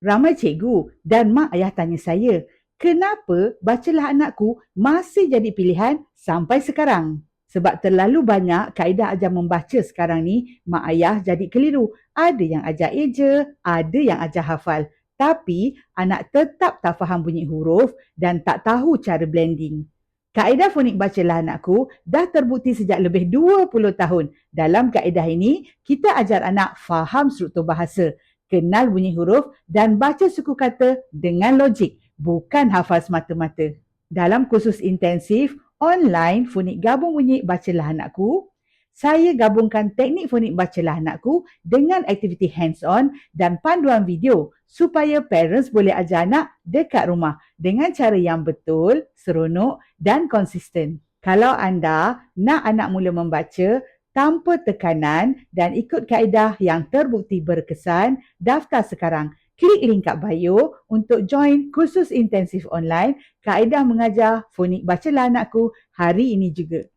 Ramai cikgu dan mak ayah tanya saya, kenapa bacalah anakku masih jadi pilihan sampai sekarang? Sebab terlalu banyak kaedah ajar membaca sekarang ni, mak ayah jadi keliru. Ada yang ajar eja, ada yang ajar hafal. Tapi anak tetap tak faham bunyi huruf dan tak tahu cara blending. Kaedah fonik bacalah anakku dah terbukti sejak lebih 20 tahun. Dalam kaedah ini, kita ajar anak faham struktur bahasa, kenal bunyi huruf dan baca suku kata dengan logik, bukan hafal semata-mata. Dalam kursus intensif online fonik gabung bunyi bacalah anakku, saya gabungkan teknik fonik bacalah anakku dengan aktiviti hands-on dan panduan video supaya parents boleh ajar anak dekat rumah dengan cara yang betul, seronok dan konsisten. Kalau anda nak anak mula membaca tanpa tekanan dan ikut kaedah yang terbukti berkesan, daftar sekarang. Klik link kat bio untuk join kursus intensif online Kaedah Mengajar Fonik Bacalah Anakku hari ini juga.